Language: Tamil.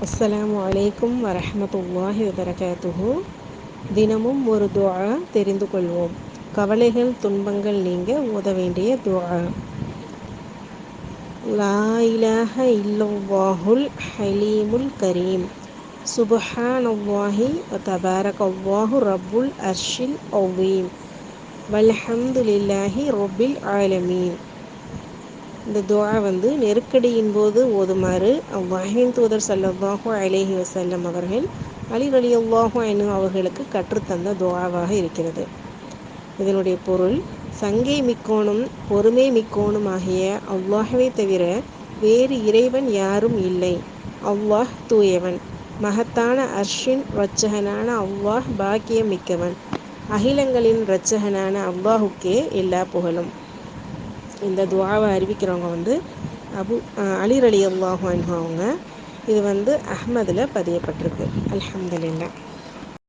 அஸ்லாம் அலைக்கும் வரமத்துல்லாஹி வபரகாத்துஹு. தினமும் ஒரு துவா தெரிந்து கொள்வோம். கவலைகள் துன்பங்கள் நீங்க ஓத வேண்டிய துவா லா இலாஹ ஹலீமுல் கரீம். சுபஹான் அவ்வாஹி தபாரக் அவ்வாஹு ரப்புல் அர்ஷில் அவ்வீம். வல்ஹம்துலில்லாஹி ரொபில் ஆலமீன். இந்த துவா வந்து நெருக்கடியின் போது ஓதுமாறு அல்லாஹின் தூதர் ஸல்லல்லாஹு அலேஹி வசல்லம் அவர்கள் அலி ரலியல்லாஹு அன்ஹு அவர்களுக்கு கற்றுத்தந்த துவாவாக இருக்கிறது. இதனுடைய பொருள் சங்கை மிக்கோனும் பொறுமை மிக்கோனும் ஆகிய அல்லாஹ்வை தவிர வேறு இறைவன் யாரும் இல்லை. அவ்வாஹ் தூயவன் மகத்தான அர்ஷின் இரட்சகனான அவ்வாஹ் பாக்கியம் மிக்கவன். அகிலங்களின் இரட்சகனான அவ்வாஹுக்கே எல்லா புகழும். இந்த துவாவை அறிவிக்கிறவங்க வந்து அபு அலிர் அலி அல்லாஹு அவங்க. இது வந்து அஹ்மதில் பதியப்பட்டிருக்கு. அலமதுல்லா